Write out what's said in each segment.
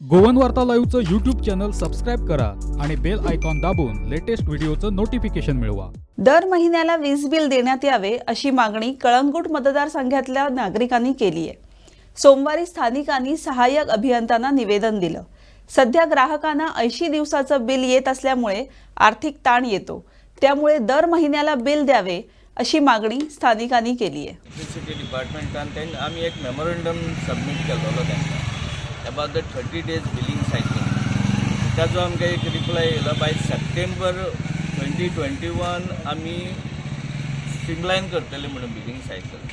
Goan वार्ता लाईव्हचं YouTube channel subscribe करा आणि बेल आयकॉन दाबून लेटेस्ट व्हिडिओचं नोटिफिकेशन मिळवा. दर महिन्याला वीज बिल देण्यात यावे अशी मागणी कळंगूट मतदारसंघातल्या नागरिकांनी केली आहे. सोमवारी स्थानिकांनी सहाय्यक अभियंत्यांना निवेदन दिलं. सध्या ग्राहकांना ऐंशी दिवसाचं बिल येत असल्यामुळे आर्थिक ताण येतो. त्यामुळे दर महिन्याला बिल द्यावे अशी मागणी स्थानिकांनी केली आहे. डिपार्टमेंटान तें आमी एक मेमोरंडम सबमीट केल्लो तांकां about the thirty days billing cycle ताजो आमकां एक रिप्लाय येयलो by September twenty twenty one आमी स्ट्रीमलायन करतले म्हणून बिलींग सायकल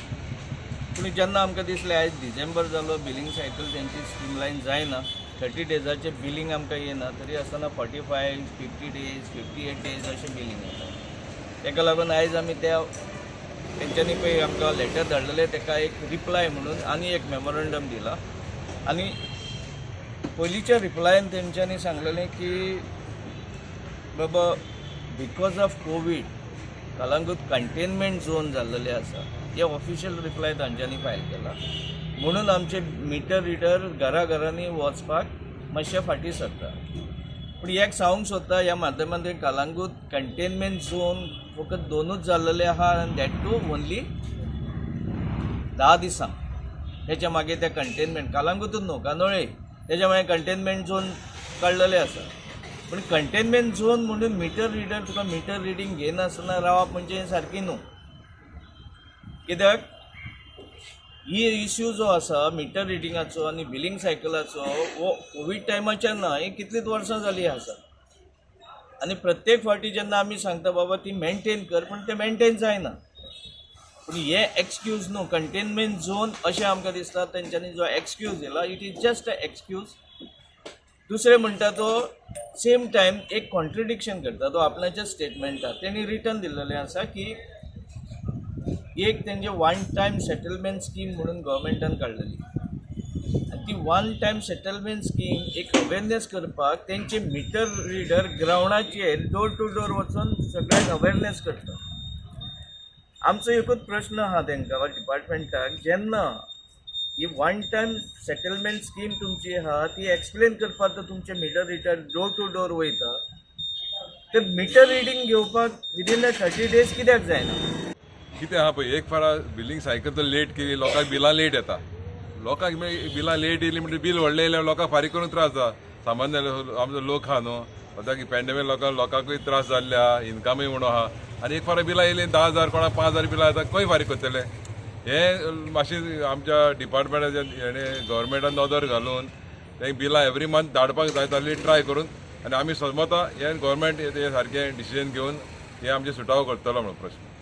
पूण जेन्ना आमकां दिसलें आयज डिसेंबर जालो बिलींग सायकल तेंची स्ट्रिमलायन जायना थर्टी डेजाचें बिलींग आमकां येना तरी आसतना forty five fifty days fifty eight days अशें बिलींग येता ताका लागून आयज आमी त्या तेंच्यांनी पळय आमकां लेटर धाडलेलें ताका एक रिप्लाय म्हणून आनी एक मेमोरंडम दिला. आनी पयलींच्या रिप्लायन तेंच्यांनी सांगलेलें की बाबा because of covid Calangute containment zone जाल्लेले आसा हे ऑफिशियल रिप्लाय तांच्यांनी फायल केला. म्हणून आमचे मिटर रिडर घरा घरांनी वचपाक मातशे फाटीं सरता पूण एक सांगूंक सोदता ह्या माध्यमांतून कलांगूट कंटेनमेंट झोन फकत दोनूच जाल्लेले आहा आनी दॅट टू ओन्ली धा दिसां तेच्या मागीर ते कंटेनमेंट कलांगूटूच न्हू कानोळे त्याच्यामुळे कंटेनमेंट झोन काडलेले आसा पूण कंटेनमेंट झोन म्हणून मिटर रिडर तुका मिटर रिडींग घेयनासतना रावप म्हणजे सारकी न्हू कित्याक ही इश्यू जो आसा मिटर रिडिंगाचो आनी बिलिंग सायकलाचो हो कोवीड टायमाच्यान ना ही कितलींच वर्सां जालीं आसा आनी प्रत्येक फावटी जेन्ना आमी सांगता बाबा ती मेंटेन कर पूण तें मेंटेन जायना पूण हे एक्सक्यूज न्हू कंटेनमेंट झोन अशें आमकां दिसता तेंच्यांनी जो एक्सक्यूज दिला it is just a excuse दुसरें म्हणटा तो सेम टायम एक कॉन्ट्रडिक्शन करता. तो आपल्याच्या स्टेटमेंटात तेणी रिटर्न दिल्लेलें आसा की एक तेंचे वन टायम सेटलमेंट स्कीम म्हणून गव्हर्मेंटान काडलेली आनी ती वन टायम सेटलमेंट स्कीम एक अवेरनेस करपाक तेंचे मिटर रिडर ग्रावंडाचेर डोर टू डोर वचून सगळ्यांक अवेरनेस करता. आमचो एकूच प्रश्न आहा तेंकां डिपार्टमेंटाक जेन्ना ही वन टायम सेटलमेंट स्कीम तुमची आहा ती एक्सप्लेन करपाक तर तुमचे meter reader door to door वयता तर मिटर रिडींग घेवपाक विदीन अ थर्टी डेज कित्याक जायना? कितें आहा पळय एक फारा बिलींग सायकल तर लेट केली लोकांक बिलां लेट येता. लोकांक मागीर बिलां लेट येयली म्हणजे बील व्हडलें येयल्यार लोकांक फारीक करून त्रास जाता. सामान्य आमचो लोक आहा न्हू आतां की पॅन्डेमीक लोकांक लोकांकूय त्रास जाल्ले आहा इन्कमूय म्हणून आहा आनी एक फारा बिलां येयलीं धा हजार कोणाक पांच हजार बिलां येता खंय फारीक करतले हे मातशें आमच्या डिपार्टमेंटाच्या हेणें गव्हर्मेंटान नदर घालून तें बिलां एवरी मंथ धाडपाक जाय ताली ट्राय करून आनी आमी समजता हे गव्हर्मेंट हे सारकें डिसिजन घेवन हे आमचे सुटावो करतलो म्हणून प्रश्न.